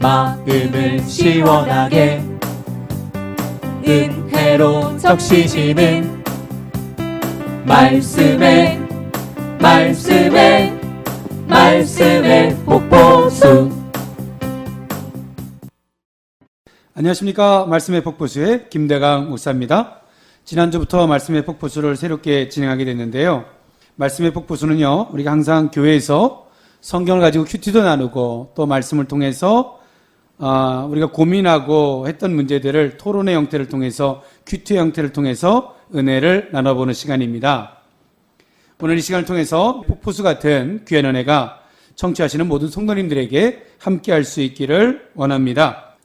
마음을 시원하게 은혜로 적시시는 말씀에 말씀에 말씀에 복보수 안녕하십니까. 말씀의 폭포수의 김대강 목사입니다. 지난주부터 말씀의 폭포수를 새롭게 진행하게 됐는데요. 말씀의 폭포수는요, 우리가 항상 교회에서 성경을 가지고 큐티도 나누고 또 말씀을 통해서 아, 우리가 고민하고 했던 문제들을 토론의 형태를 통해서 큐티 형태를 통해서 은혜를 나눠보는 시간입니다. 오늘 이 시간을 통해서 폭포수 같은 귀한 은혜가 청취하시는 모든 성도님들에게 함께 할 수 있기를 원합니다.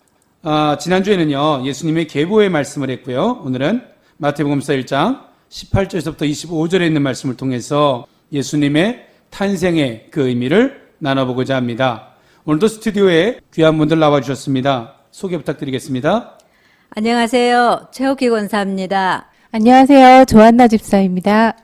아, 지난주에는요, 예수님의 계보의 말씀을 했고요. 오늘은 마태복음서 1장 18절에서부터 25절에 있는 말씀을 통해서 예수님의 탄생의 그 의미를 나눠보고자 합니다. 오늘도 스튜디오에 귀한 분들 나와주셨습니다. 소개 부탁드리겠습니다. 안녕하세요. 최옥희 권사입니다. 안녕하세요. 조한나 집사입니다.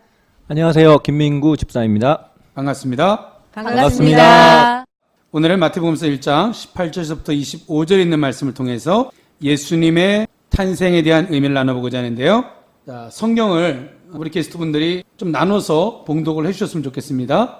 안녕하세요. 김민구 집사입니다. 반갑습니다. 반갑습니다. 오늘은 마태복음서 1장 18절에서부터 25절에 있는 말씀을 통해서 예수님의 탄생에 대한 의미를 나눠보고자 하는데요. 자, 성경을 우리 게스트분들이 좀 나눠서 봉독을 해주셨으면 좋겠습니다.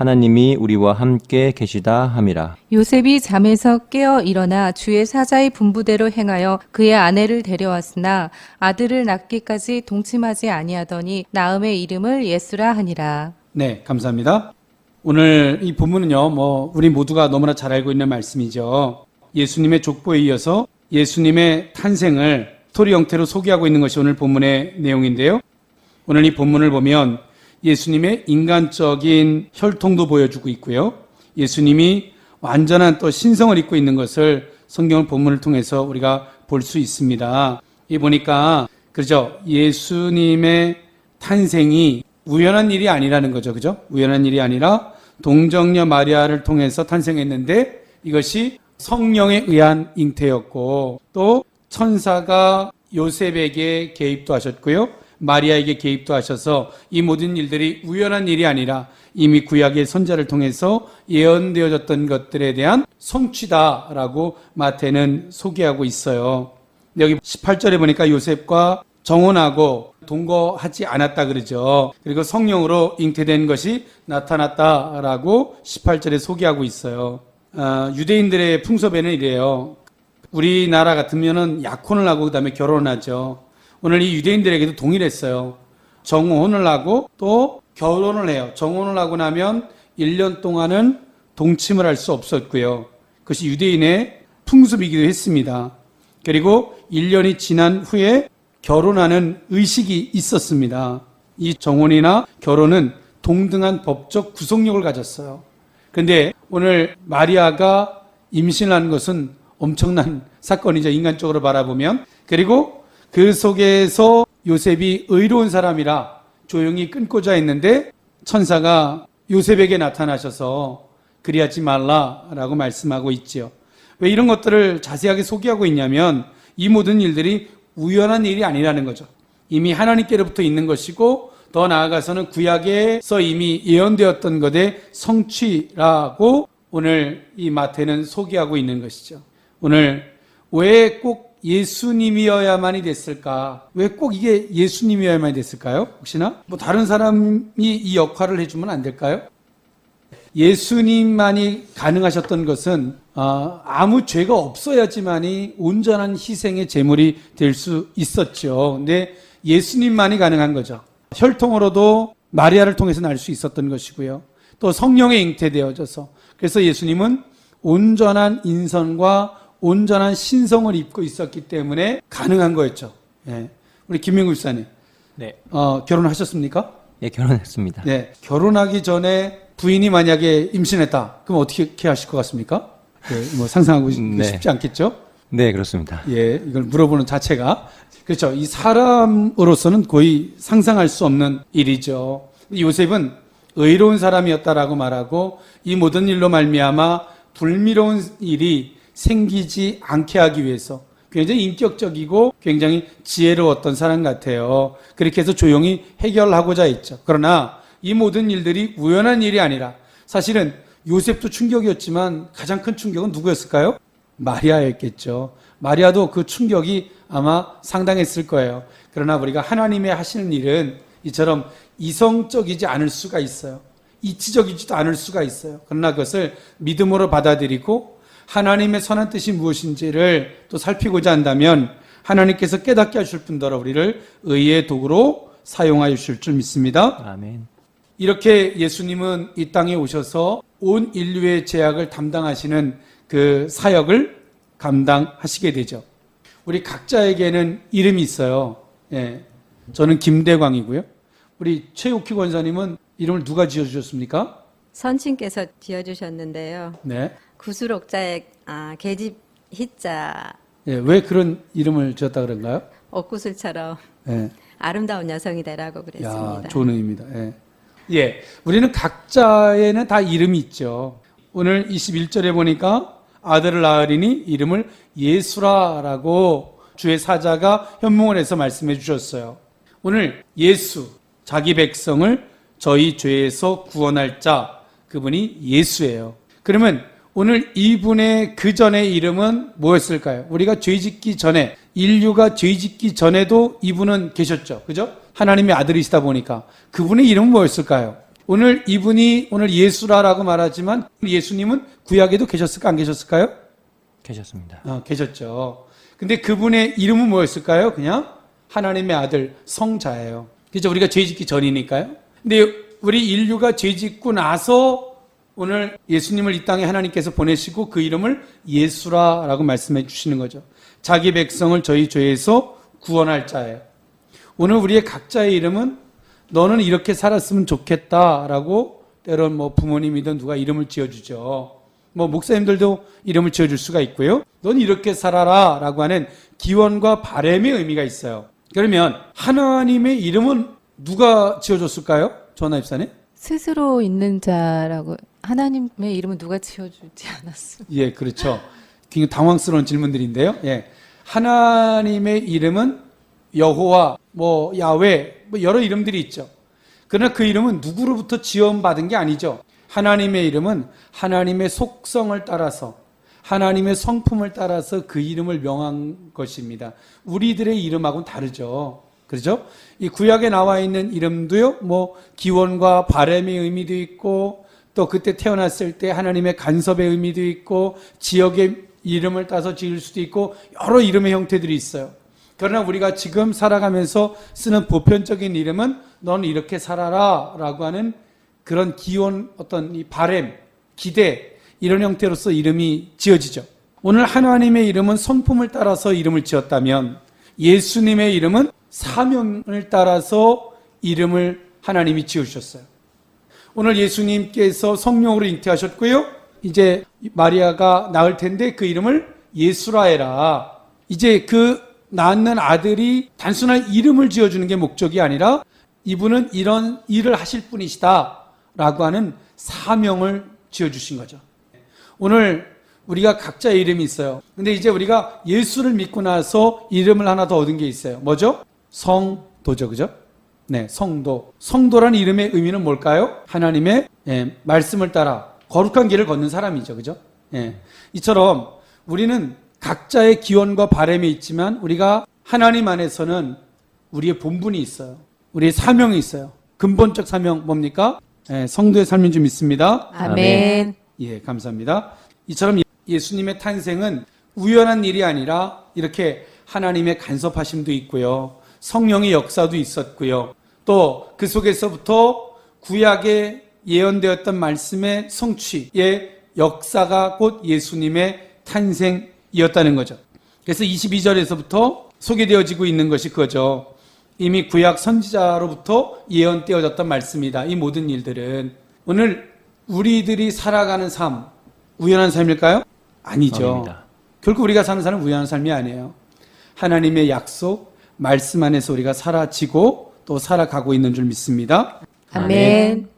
하나님이 우리와 함께 계시다 함이라. 요셉이 잠에서 깨어 일어나 주의 사자의 분부대로 행하여 그의 아내를 데려왔으나 아들을 낳기까지 동침하지 아니하더니 나음의 이름을 예수라 하니라. 네, 감사합니다. 오늘 이 본문은요, 뭐, 우리 모두가 너무나 잘 알고 있는 말씀이죠. 예수님의 족보에 이어서 예수님의 탄생을 스토리 형태로 소개하고 있는 것이 오늘 본문의 내용인데요. 오늘 이 본문을 보면 예수님의 인간적인 혈통도 보여주고 있고요. 예수님이 완전한 또 신성을 입고 있는 것을 성경 본문을 통해서 우리가 볼 수 있습니다. 이 보니까 그죠? 예수님의 탄생이 우연한 일이 아니라는 거죠. 그죠? 우연한 일이 아니라 동정녀 마리아를 통해서 탄생했는데 이것이 성령에 의한 잉태였고 또 천사가 요셉에게 개입도 하셨고요. 마리아에게 개입도 하셔서 이 모든 일들이 우연한 일이 아니라 이미 구약의 선자를 통해서 예언되어졌던 것들에 대한 성취다라고 마태는 소개하고 있어요. 여기 18절에 보니까 요셉과 정혼하고 동거하지 않았다 그러죠. 그리고 성령으로 잉태된 것이 나타났다라고 18절에 소개하고 있어요. 아, 유대인들의 풍습에는 이래요. 우리나라 같으면은 약혼을 하고 그다음에 결혼하죠. 오늘 이 유대인들에게도 동일했어요. 정혼을 하고 또 결혼을 해요. 정혼을 하고 나면 1년 동안은 동침을 할 수 없었고요. 그것이 유대인의 풍습이기도 했습니다. 그리고 1년이 지난 후에 결혼하는 의식이 있었습니다. 이 정혼이나 결혼은 동등한 법적 구속력을 가졌어요. 근데 오늘 마리아가 임신한 것은 엄청난 사건이죠. 인간적으로 바라보면. 그리고 그 속에서 요셉이 의로운 사람이라 조용히 끊고자 했는데 천사가 요셉에게 나타나셔서 그리하지 말라라고 말씀하고 있지요. 왜 이런 것들을 자세하게 소개하고 있냐면 이 모든 일들이 우연한 일이 아니라는 거죠. 이미 하나님께로부터 있는 것이고 더 나아가서는 구약에서 이미 예언되었던 것의 성취라고 오늘 이 마태는 소개하고 있는 것이죠. 오늘 왜 꼭 예수님이어야만이 됐을까? 왜 꼭 이게 예수님이어야만이 됐을까요? 혹시나? 뭐 다른 사람이 이 역할을 해주면 안 될까요? 예수님만이 가능하셨던 것은 아, 아무 죄가 없어야지만이 온전한 희생의 제물이 될 수 있었죠. 근데 예수님만이 가능한 거죠. 혈통으로도 마리아를 통해서 날 수 있었던 것이고요. 또 성령에 잉태되어져서 그래서 예수님은 온전한 인선과 온전한 신성을 입고 있었기 때문에 가능한 거였죠. 예. 우리 김민구 집사님, 네. 어, 결혼하셨습니까? 예, 결혼했습니다. 네. 결혼하기 전에 부인이 만약에 임신했다. 그럼 어떻게 하실 것 같습니까? 예, 뭐 상상하고 싶- 네. 싶지 않겠죠? 네, 그렇습니다. 예, 이걸 물어보는 자체가 그렇죠. 이 사람으로서는 거의 상상할 수 없는 일이죠. 요셉은 의로운 사람이었다라고 말하고 이 모든 일로 말미암아 불미로운 일이 생기지 않게 하기 위해서 굉장히 인격적이고 굉장히 지혜로웠던 사람 같아요. 그렇게 해서 조용히 해결하고자 했죠. 그러나 이 모든 일들이 우연한 일이 아니라 사실은 요셉도 충격이었지만 가장 큰 충격은 누구였을까요? 마리아였겠죠. 마리아도 그 충격이 아마 상당했을 거예요. 그러나 우리가 하나님의 하시는 일은 이처럼 이성적이지 않을 수가 있어요. 이치적이지도 않을 수가 있어요. 그러나 그것을 믿음으로 받아들이고 하나님의 선한 뜻이 무엇인지를 또 살피고자 한다면 하나님께서 깨닫게 하실 뿐더러 우리를 의의 도구로 사용하여 주실 줄 믿습니다. 아멘. 이렇게 예수님은 이 땅에 오셔서 온 인류의 죄악을 담당하시는 그 사역을 감당하시게 되죠. 우리 각자에게는 이름이 있어요. 예. 저는 김대광이고요. 우리 최욱희 권사님은 이름을 누가 지어주셨습니까? 선친께서 지어주셨는데요. 네. 구슬옥자에 아, 계집 희자 예, 왜 그런 이름을 지었다 그런가요? 옥구슬처럼 예. 아름다운 여성이 되라고 그랬습니다. 야, 좋은 의미입니다. 예. 예. 우리는 각자에는 다 이름이 있죠. 오늘 21절에 보니까 아들을 낳으리니 이름을 예수라라고 주의 사자가 현몽을 해서 말씀해 주셨어요. 오늘 예수, 자기 백성을 저희 죄에서 구원할 자, 그분이 예수예요. 그러면 오늘 이분의 그 전의 이름은 뭐였을까요? 우리가 죄 짓기 전에, 인류가 죄 짓기 전에도 이분은 계셨죠. 그죠? 하나님의 아들이시다 보니까. 그분의 이름은 뭐였을까요? 오늘 이분이 오늘 예수라라고 말하지만 예수님은 구약에도 계셨을까, 안 계셨을까요? 계셨습니다. 어, 계셨죠. 근데 그분의 이름은 뭐였을까요? 그냥 하나님의 아들 성자예요. 그죠? 우리가 죄 짓기 전이니까요. 근데 우리 인류가 죄 짓고 나서 오늘 예수님을 이 땅에 하나님께서 보내시고 그 이름을 예수라라고 말씀해 주시는 거죠. 자기 백성을 저희 죄에서 구원할 자예요. 오늘 우리의 각자의 이름은 너는 이렇게 살았으면 좋겠다라고 때론 뭐 부모님이든 누가 이름을 지어주죠. 뭐 목사님들도 이름을 지어줄 수가 있고요. 넌 이렇게 살아라라고 하는 기원과 바램의 의미가 있어요. 그러면 하나님의 이름은 누가 지어줬을까요? 전하 입사님? 스스로 있는 자라고 하나님의 이름은 누가 지어주지 않았습니다. 예, 그렇죠. 굉장히 당황스러운 질문들인데요. 예. 하나님의 이름은 여호와, 뭐 야외, 뭐 여러 이름들이 있죠. 그러나 그 이름은 누구로부터 지원받은 게 아니죠. 하나님의 이름은 하나님의 속성을 따라서 하나님의 성품을 따라서 그 이름을 명한 것입니다. 우리들의 이름하고는 다르죠. 그렇죠? 이 구약에 나와 있는 이름도요, 뭐 기원과 바람의 의미도 있고 또 그때 태어났을 때 하나님의 간섭의 의미도 있고 지역의 이름을 따서 지을 수도 있고 여러 이름의 형태들이 있어요. 그러나 우리가 지금 살아가면서 쓰는 보편적인 이름은 넌 이렇게 살아라 라고 하는 그런 기원 어떤 이 바램, 기대 이런 형태로서 이름이 지어지죠. 오늘 하나님의 이름은 성품을 따라서 이름을 지었다면 예수님의 이름은 사명을 따라서 이름을 하나님이 지으셨어요. 오늘 예수님께서 성령으로 잉태하셨고요. 이제 마리아가 낳을 텐데 그 이름을 예수라 해라. 이제 그 낳는 아들이 단순한 이름을 지어주는 게 목적이 아니라 이분은 이런 일을 하실 분이시다. 라고 하는 사명을 지어주신 거죠. 오늘 우리가 각자의 이름이 있어요. 근데 이제 우리가 예수를 믿고 나서 이름을 하나 더 얻은 게 있어요. 뭐죠? 성도죠. 그죠? 네, 성도. 성도라는 이름의 의미는 뭘까요? 하나님의 예, 말씀을 따라 거룩한 길을 걷는 사람이죠. 그죠? 예. 이처럼 우리는 각자의 기원과 바램이 있지만 우리가 하나님 안에서는 우리의 본분이 있어요. 우리의 사명이 있어요. 근본적 사명 뭡니까? 예, 성도의 삶인 줄 믿습니다. 아멘. 예, 감사합니다. 이처럼 예수님의 탄생은 우연한 일이 아니라 이렇게 하나님의 간섭하심도 있고요. 성령의 역사도 있었고요. 또 그 속에서부터 구약의 예언되었던 말씀의 성취의 역사가 곧 예수님의 탄생이었다는 거죠. 그래서 22절에서부터 소개되어지고 있는 것이 그거죠. 이미 구약 선지자로부터 예언되어졌던 말씀이다. 이 모든 일들은 오늘 우리들이 살아가는 삶 우연한 삶일까요? 아니죠. 아닙니다. 결국 우리가 사는 삶은 우연한 삶이 아니에요. 하나님의 약속, 말씀 안에서 우리가 사라지고 또 살아가고 있는 줄 믿습니다. 아멘.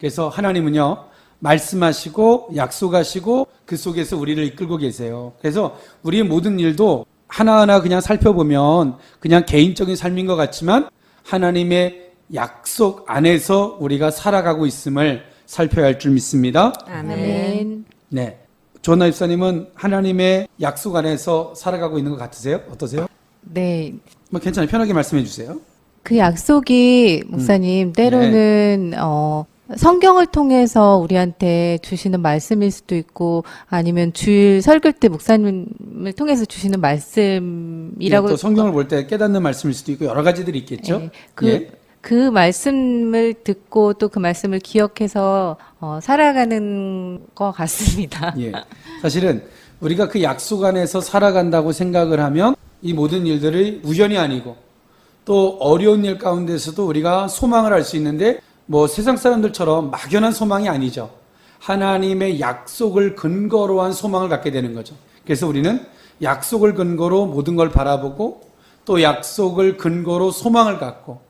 그래서 하나님은요, 말씀하시고 약속하시고 그 속에서 우리를 이끌고 계세요. 그래서 우리의 모든 일도 하나하나 그냥 살펴보면 그냥 개인적인 삶인 것 같지만 하나님의 약속 안에서 우리가 살아가고 있음을 살펴야 할 줄 믿습니다. 아멘. 네. 조나 입사님은 하나님의 약속 안에서 살아가고 있는 것 같으세요? 어떠세요? 네. 뭐 괜찮아요. 편하게 말씀해 주세요. 그 약속이 목사님 때로는 어 성경을 통해서 우리한테 주시는 말씀일 수도 있고 아니면 주일 설교 때 목사님을 통해서 주시는 말씀이라고 예, 또 성경을 볼 때 깨닫는 말씀일 수도 있고 여러 가지들이 있겠죠. 예, 그, 예. 그 말씀을 듣고 또 그 말씀을 기억해서 어, 살아가는 것 같습니다. 예. 사실은 우리가 그 약속 안에서 살아간다고 생각을 하면 이 모든 일들이 우연이 아니고 또 어려운 일 가운데서도 우리가 소망을 할 수 있는데 뭐 세상 사람들처럼 막연한 소망이 아니죠. 하나님의 약속을 근거로 한 소망을 갖게 되는 거죠. 그래서 우리는 약속을 근거로 모든 걸 바라보고 또 약속을 근거로 소망을 갖고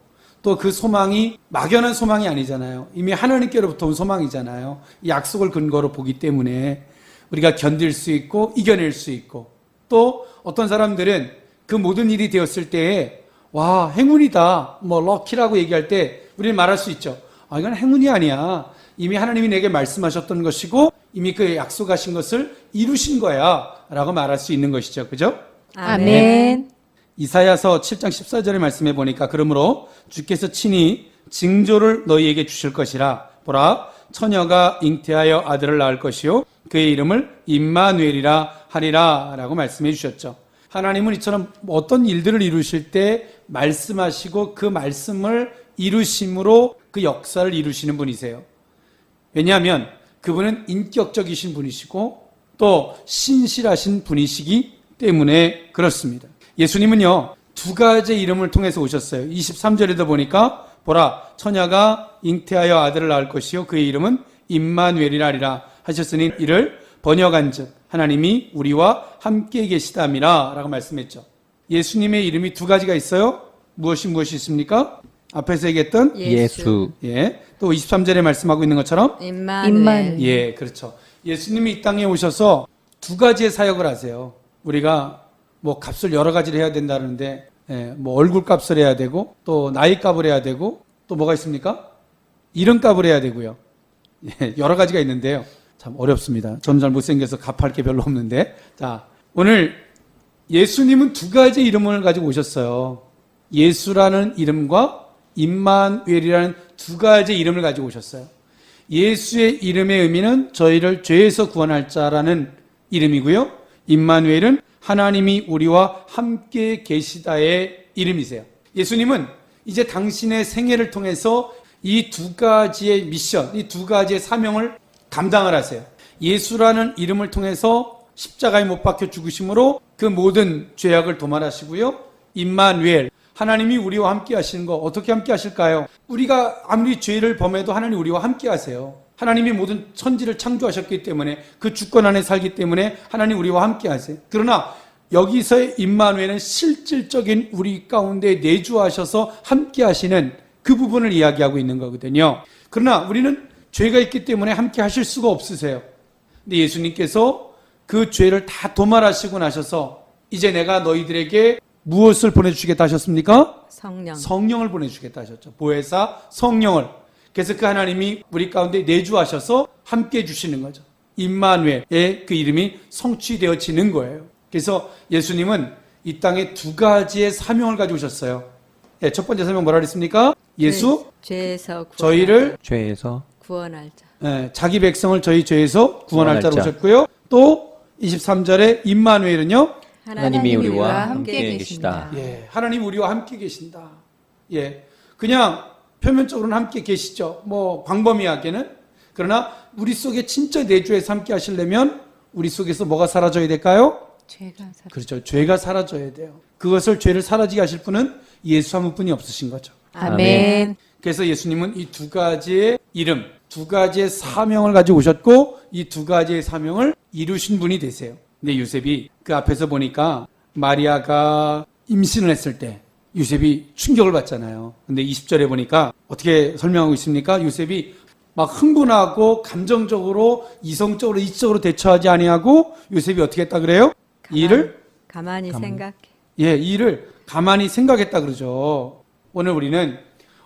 또 그 소망이 막연한 소망이 아니잖아요. 이미 하나님께로부터 온 소망이잖아요. 이 약속을 근거로 보기 때문에 우리가 견딜 수 있고 이겨낼 수 있고 또 어떤 사람들은 그 모든 일이 되었을 때에 와 행운이다 뭐 럭키라고 얘기할 때 우리는 말할 수 있죠. 아 이건 행운이 아니야. 이미 하나님이 내게 말씀하셨던 것이고 이미 그 약속하신 것을 이루신 거야 라고 말할 수 있는 것이죠. 그죠? 아멘. 이사야서 7장 14절의 말씀에 보니까 그러므로 주께서 친히 징조를 너희에게 주실 것이라 보라 처녀가 잉태하여 아들을 낳을 것이요 그의 이름을 임마누엘이라 하리라라고 말씀해 주셨죠. 하나님은 이처럼 어떤 일들을 이루실 때 말씀하시고 그 말씀을 이루심으로 그 역사를 이루시는 분이세요. 왜냐하면 그분은 인격적이신 분이시고 또 신실하신 분이시기 때문에 그렇습니다. 예수님은요, 두 가지 이름을 통해서 오셨어요. 23절에도 보니까, 보라, 처녀가 잉태하여 아들을 낳을 것이요. 그의 이름은 임마누엘이라리라 하셨으니 이를 번역한 즉, 하나님이 우리와 함께 계시다미라 라고 말씀했죠. 예수님의 이름이 두 가지가 있어요. 무엇이 무엇이 있습니까? 앞에서 얘기했던, 예수. 예. 또 23절에 말씀하고 있는 것처럼, 임마누엘. 임마누엘. 예, 그렇죠. 예수님이 이 땅에 오셔서 두 가지의 사역을 하세요. 우리가 뭐 값을 여러 가지를 해야 된다는데, 예, 뭐 얼굴 값을 해야 되고, 또 나이 값을 해야 되고, 또 뭐가 있습니까? 이름 값을 해야 되고요. 예, 여러 가지가 있는데요. 참 어렵습니다. 저는 잘 못생겨서 값할 게 별로 없는데. 자, 오늘 예수님은 두 가지 이름을 가지고 오셨어요. 예수라는 이름과 임마누엘이라는 두 가지 이름을 가지고 오셨어요. 예수의 이름의 의미는 저희를 죄에서 구원할 자라는 이름이고요. 임마누엘은 하나님이 우리와 함께 계시다의 이름이세요. 예수님은 이제 당신의 생애를 통해서 이 두 가지의 미션, 이 두 가지의 사명을 감당을 하세요. 예수라는 이름을 통해서 십자가에 못 박혀 죽으심으로 그 모든 죄악을 도말하시고요. 임마누엘 하나님이 우리와 함께 하시는 거 어떻게 함께 하실까요? 우리가 아무리 죄를 범해도 하나님 우리와 함께 하세요. 하나님이 모든 천지를 창조하셨기 때문에 그 주권 안에 살기 때문에 하나님 우리와 함께 하세요. 그러나 여기서의 임마누엘은 실질적인 우리 가운데 내주하셔서 함께 하시는 그 부분을 이야기하고 있는 거거든요. 그러나 우리는 죄가 있기 때문에 함께 하실 수가 없으세요. 근데 예수님께서 그 죄를 다 도말하시고 나셔서 이제 내가 너희들에게 무엇을 보내주시겠다 하셨습니까? 성령. 성령을 보내주겠다 하셨죠. 보혜사 성령을. 그래서 그 하나님이 우리 가운데 내주하셔서 함께 해주시는 거죠. 임마누엘의 그 이름이 성취되어지는 거예요. 그래서 예수님은 이 땅에 두 가지의 사명을 가지고 오셨어요. 예, 첫 번째 사명 뭐라 그랬습니까? 예수 죄에서 구원할 저희를 죄에서 자, 구원할 자. 예, 자기 백성을 저희 죄에서 구원할 구원할 자로 자. 오셨고요. 또 23절에 임마누엘은요. 하나님이 우리와 함께. 계시다. 예, 하나님 우리와 함께 계신다. 예, 그냥 표면적으로는 함께 계시죠. 뭐 광범위하게는 그러나 우리 속에 진짜 내주에서 함께 하시려면 우리 속에서 뭐가 사라져야 될까요? 죄가 사- 그렇죠. 죄가 사라져야 돼요. 그것을 죄를 사라지게 하실 분은 예수 한 분이 없으신 거죠. 아멘. 그래서 예수님은 이 두 가지의 이름, 두 가지의 사명을 가지고 오셨고 이 두 가지의 사명을 이루신 분이 되세요. 근데 요셉이 그 앞에서 보니까 마리아가 임신을 했을 때 요셉이 충격을 받잖아요. 근데 20절에 보니까 어떻게 설명하고 있습니까? 요셉이 막 흥분하고 감정적으로 이성적으로 이적으로 대처하지 아니하고 요셉이 어떻게 했다 그래요? 이 일을 가만히 생각해. 예, 이 일을 가만히 생각했다 그러죠. 오늘 우리는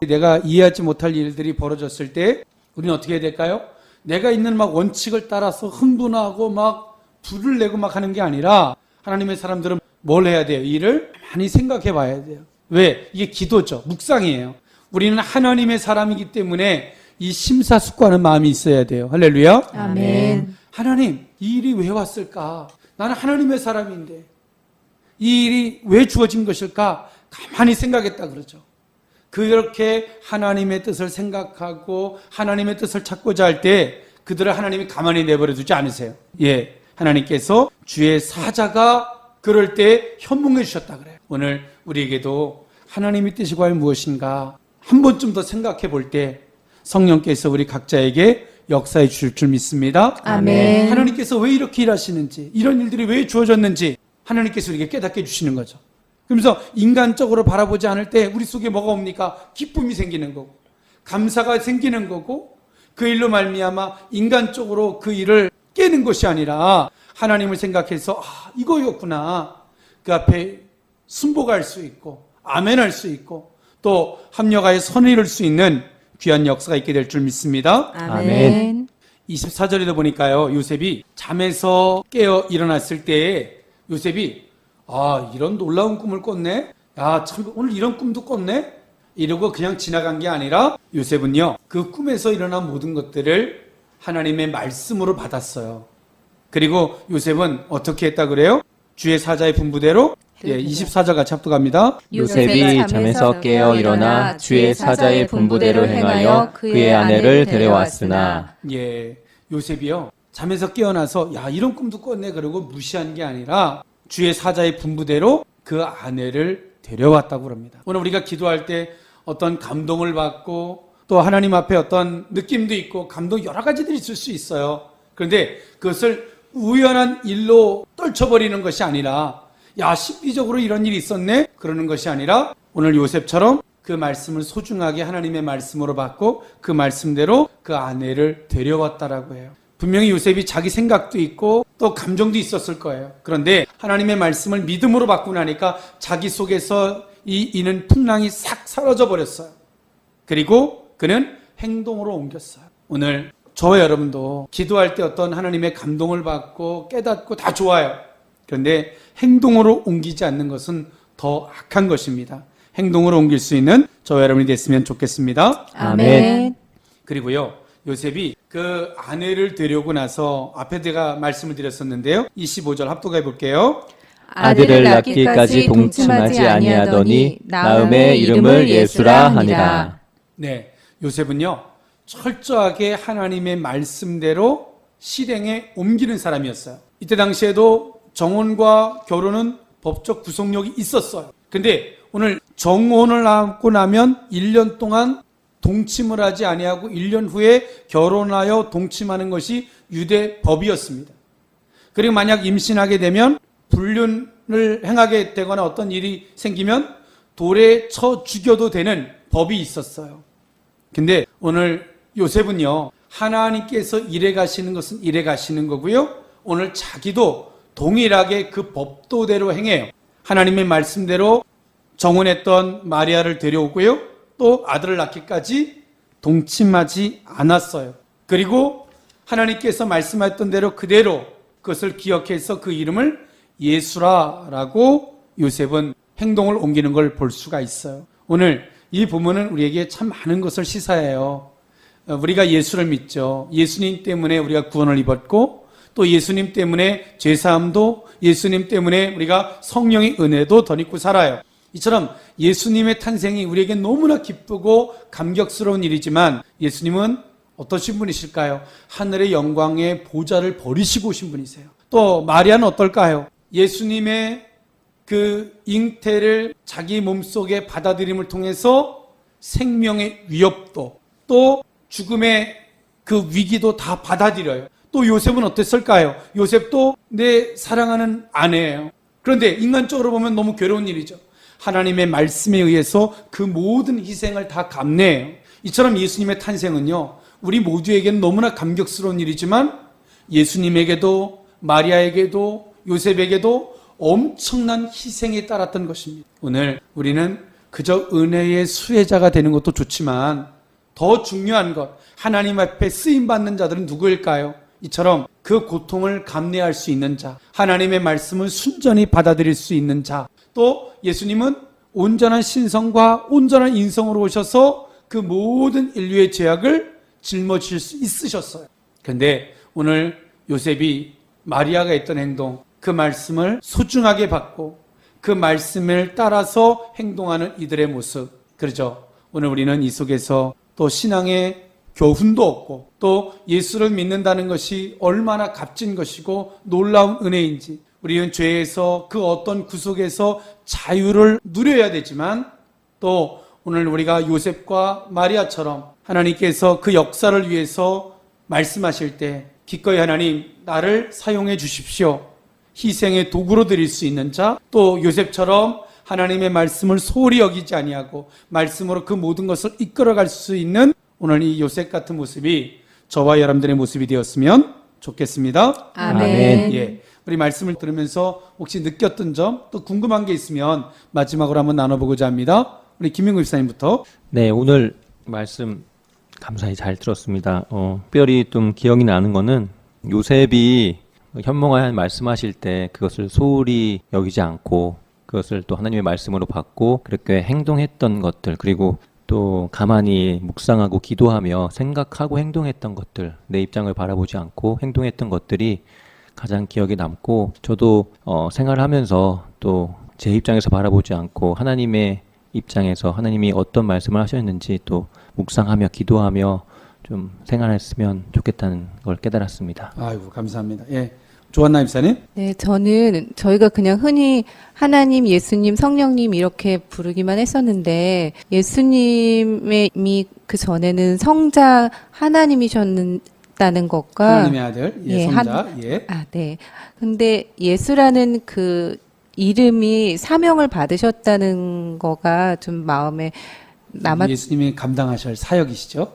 내가 이해하지 못할 일들이 벌어졌을 때 우리는 어떻게 해야 될까요? 내가 있는 막 원칙을 따라서 흥분하고 막 불을 내고 막 하는 게 아니라 하나님의 사람들은 뭘 해야 돼요? 이 일을 많이 생각해 봐야 돼요. 왜? 이게 기도죠. 묵상이에요. 우리는 하나님의 사람이기 때문에 이 심사숙고하는 마음이 있어야 돼요. 할렐루야. 아멘. 하나님, 이 일이 왜 왔을까? 나는 하나님의 사람인데. 이 일이 왜 주어진 것일까? 가만히 생각했다 그러죠. 그렇게 하나님의 뜻을 생각하고 하나님의 뜻을 찾고자 할 때 그들을 하나님이 가만히 내버려 두지 않으세요. 예. 하나님께서 주의 사자가 그럴 때 현몽해 주셨다 그래요. 오늘 우리에게도 하나님의 뜻이 과연 무엇인가 한 번쯤 더 생각해 볼 때 성령께서 우리 각자에게 역사해 주실 줄 믿습니다. 아멘. 하나님께서 왜 이렇게 일하시는지, 이런 일들이 왜 주어졌는지 하나님께서 우리에게 깨닫게 해주시는 거죠. 그러면서 인간적으로 바라보지 않을 때 우리 속에 뭐가 옵니까? 기쁨이 생기는 거고, 감사가 생기는 거고, 그 일로 말미암아 인간적으로 그 일을 깨는 것이 아니라 하나님을 생각해서 아 이거였구나. 그 앞에 순복할 수 있고 아멘할 수 있고 또 합력하여 선을 이룰 수 있는 귀한 역사가 있게 될 줄 믿습니다. 아멘. 24절에도 보니까요, 요셉이 잠에서 깨어 일어났을 때에 요셉이 아, 이런 놀라운 꿈을 꿨네? 야, 참, 오늘 이런 꿈도 꿨네? 이러고 그냥 지나간 게 아니라 요셉은요, 그 꿈에서 일어난 모든 것들을 하나님의 말씀으로 받았어요. 그리고 요셉은 어떻게 했다 그래요? 주의 사자의 분부대로 예, 24절 같이 합독합니다. 요셉이 잠에서 깨어 일어나 주의 사자의 분부대로 행하여 그의 아내를 데려왔으나 예, 요셉이요. 잠에서 깨어나서 야 이런 꿈도 꿨네 그러고 무시한 게 아니라 주의 사자의 분부대로 그 아내를 데려왔다고 합니다. 오늘 우리가 기도할 때 어떤 감동을 받고 또 하나님 앞에 어떤 느낌도 있고 감동 여러 가지들이 있을 수 있어요. 그런데 그것을 우연한 일로 떨쳐버리는 것이 아니라 야 신비적으로 이런 일이 있었네 그러는 것이 아니라 오늘 요셉처럼 그 말씀을 소중하게 하나님의 말씀으로 받고 그 말씀대로 그 아내를 데려왔다라고 해요. 분명히 요셉이 자기 생각도 있고 또 감정도 있었을 거예요. 그런데 하나님의 말씀을 믿음으로 받고 나니까 자기 속에서 이 이는 풍랑이 싹 사라져 버렸어요. 그리고 그는 행동으로 옮겼어요. 오늘 저와 여러분도 기도할 때 어떤 하나님의 감동을 받고 깨닫고 다 좋아요. 그런데 행동으로 옮기지 않는 것은 더 악한 것입니다. 행동으로 옮길 수 있는 저와 여러분이 됐으면 좋겠습니다. 아멘. 그리고요, 요셉이 그 아내를 데려오고 나서 앞에 제가 말씀을 드렸었는데요. 25절 합독해 볼게요. 아들을 낳기까지 동침하지 아니하더니 나음의 이름을 예수라 하니라. 네, 요셉은요 철저하게 하나님의 말씀대로 실행에 옮기는 사람이었어요. 이때 당시에도 정혼과 결혼은 법적 구속력이 있었어요. 근데 오늘 정혼을 하고 나면 1년 동안 동침을 하지 아니하고 1년 후에 결혼하여 동침하는 것이 유대 법이었습니다. 그리고 만약 임신하게 되면 불륜을 행하게 되거나 어떤 일이 생기면 돌에 쳐 죽여도 되는 법이 있었어요. 근데 오늘 요셉은요, 하나님께서 일해 가시는 것은 일해 가시는 거고요. 오늘 자기도 동일하게 그 법도대로 행해요. 하나님의 말씀대로 정혼했던 마리아를 데려오고요. 또 아들을 낳기까지 동침하지 않았어요. 그리고 하나님께서 말씀하셨던 대로 그대로 그것을 기억해서 그 이름을 예수라라고 요셉은 행동을 옮기는 걸 볼 수가 있어요. 오늘 이 부분은 우리에게 참 많은 것을 시사해요. 어, 우리가 예수를 믿죠. 예수님 때문에 우리가 구원을 입었고 또 예수님 때문에 죄사함도 예수님 때문에 우리가 성령의 은혜도 덧입고 살아요. 이처럼 예수님의 탄생이 우리에게 너무나 기쁘고 감격스러운 일이지만 예수님은 어떠신 분이실까요? 하늘의 영광의 보좌를 버리시고 오신 분이세요. 또 마리아는 어떨까요? 예수님의 그 잉태를 자기 몸속에 받아들임을 통해서 생명의 위협도 또 죽음의 그 위기도 다 받아들여요. 또 요셉은 어땠을까요? 요셉도 내 사랑하는 아내예요. 그런데 인간적으로 보면 너무 괴로운 일이죠. 하나님의 말씀에 의해서 그 모든 희생을 다 감내해요. 이처럼 예수님의 탄생은요, 우리 모두에게는 너무나 감격스러운 일이지만 예수님에게도 마리아에게도 요셉에게도 엄청난 희생이 따랐던 것입니다. 오늘 우리는 그저 은혜의 수혜자가 되는 것도 좋지만 더 중요한 것, 하나님 앞에 쓰임 받는 자들은 누구일까요? 이처럼 그 고통을 감내할 수 있는 자, 하나님의 말씀을 순전히 받아들일 수 있는 자, 또 예수님은 온전한 신성과 온전한 인성으로 오셔서 그 모든 인류의 죄악을 짊어질 수 있으셨어요. 근데 오늘 요셉이 마리아가 했던 행동, 그 말씀을 소중하게 받고 그 말씀을 따라서 행동하는 이들의 모습. 그렇죠. 오늘 우리는 이 속에서 또 신앙의 교훈도 얻고 또 예수를 믿는다는 것이 얼마나 값진 것이고 놀라운 은혜인지 우리는 죄에서 그 어떤 구속에서 자유를 누려야 되지만 또 오늘 우리가 요셉과 마리아처럼 하나님께서 그 역사를 위해서 말씀하실 때 기꺼이 하나님 나를 사용해 주십시오. 희생의 도구로 드릴 수 있는 자, 또 요셉처럼 하나님의 말씀을 소홀히 여기지 아니하고 말씀으로 그 모든 것을 이끌어갈 수 있는 오늘 이 요셉 같은 모습이 저와 여러분들의 모습이 되었으면 좋겠습니다. 아멘. 예. 우리 말씀을 들으면서 혹시 느꼈던 점, 또 궁금한 게 있으면 마지막으로 한번 나눠보고자 합니다. 우리 김민구 입사님부터. 네, 오늘 말씀 감사히 잘 들었습니다. 어, 특별히 좀 기억이 나는 거는 요셉이 현몽한 말씀하실 때 그것을 소홀히 여기지 않고 그것을 또 하나님의 말씀으로 받고 그렇게 행동했던 것들 그리고 또 가만히 묵상하고 기도하며 생각하고 행동했던 것들 내 입장을 바라보지 않고 행동했던 것들이 가장 기억에 남고 저도 어, 생활하면서 또 제 입장에서 바라보지 않고 하나님의 입장에서 하나님이 어떤 말씀을 하셨는지 또 묵상하며 기도하며 좀 생활했으면 좋겠다는 걸 깨달았습니다. 아이고, 감사합니다. 예. 조한나 입사님. 네, 저는 저희가 그냥 흔히 하나님, 예수님, 성령님 이렇게 부르기만 했었는데 예수님이 그 전에는 성자 하나님이셨 다는 것과 하나님의 아들, 예, 예, 성자, 예. 아, 네. 근데 예수라는 그 이름이 사명을 받으셨다는 거가 좀 마음에 남았 예수님이 감당하실 사역이시죠.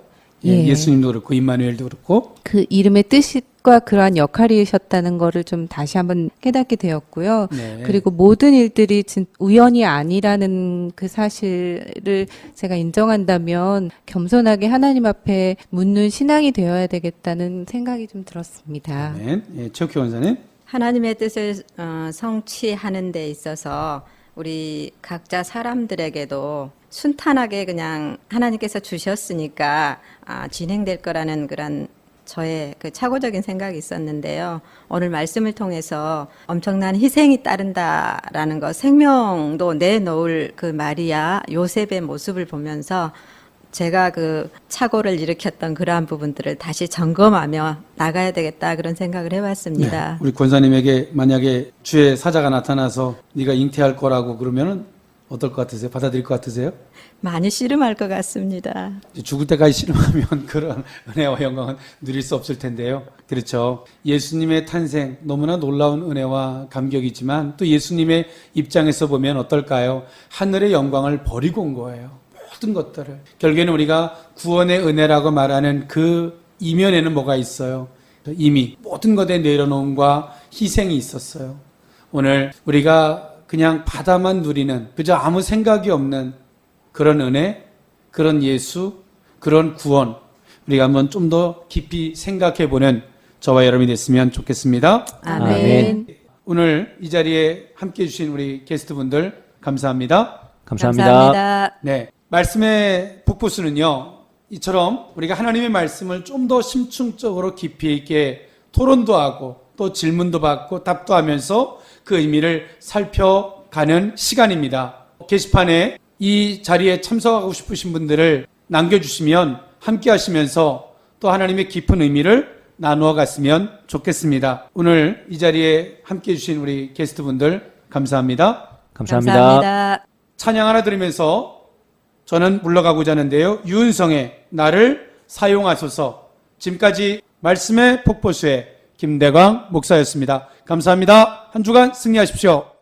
예, 예. 예수님도 그렇고 임마누엘도 그렇고 그 이름의 뜻과 그러한 역할이셨다는 거를 좀 다시 한번 깨닫게 되었고요. 네. 그리고 모든 일들이 진- 우연이 아니라는 그 사실을 제가 인정한다면 겸손하게 하나님 앞에 묻는 신앙이 되어야 되겠다는 생각이 좀 들었습니다. 아멘. 예, 최욱희 원사님. 하나님의 뜻을 어, 성취하는 데 있어서 우리 각자 사람들에게도 순탄하게 그냥 하나님께서 주셨으니까 아, 진행될 거라는 그런 저의 그 착오적인 생각이 있었는데요. 오늘 말씀을 통해서 엄청난 희생이 따른다라는 것, 생명도 내놓을 그 마리아, 요셉의 모습을 보면서 제가 그 착오를 일으켰던 그러한 부분들을 다시 점검하며 나가야 되겠다 그런 생각을 해봤습니다. 네, 우리 권사님에게 만약에 주의 사자가 나타나서 네가 잉태할 거라고 그러면은 어떨 것 같으세요? 받아들일 것 같으세요? 많이 씨름할 것 같습니다. 죽을 때까지 신음하면 그런 은혜와 영광은 누릴 수 없을 텐데요. 그렇죠. 예수님의 탄생 너무나 놀라운 은혜와 감격이지만 또 예수님의 입장에서 보면 어떨까요? 하늘의 영광을 버리고 온 거예요. 모든 것들을. 결국에는 우리가 구원의 은혜라고 말하는 그 이면에는 뭐가 있어요? 이미 모든 것에 내려놓음과 희생이 있었어요. 오늘 우리가 그냥 바다만 누리는 그저 아무 생각이 없는 그런 은혜, 그런 예수, 그런 구원 우리가 한번 좀 더 깊이 생각해 보는 저와 여러분이 됐으면 좋겠습니다. 아멘. 오늘 이 자리에 함께 해 주신 우리 게스트분들 감사합니다. 감사합니다. 감사합니다. 네. 말씀의 북부수는요, 이처럼 우리가 하나님의 말씀을 좀 더 심층적으로 깊이 있게 토론도 하고 또 질문도 받고 답도 하면서 그 의미를 살펴가는 시간입니다. 게시판에 이 자리에 참석하고 싶으신 분들을 남겨주시면 함께 하시면서 또 하나님의 깊은 의미를 나누어 갔으면 좋겠습니다. 오늘 이 자리에 함께 해주신 우리 게스트분들 감사합니다. 감사합니다. 감사합니다. 찬양 하나 들으면서 저는 물러가고자 하는데요. 유은성의 나를 사용하소서. 지금까지 말씀의 폭포수의 김대광 목사였습니다. 감사합니다. 한 주간 승리하십시오.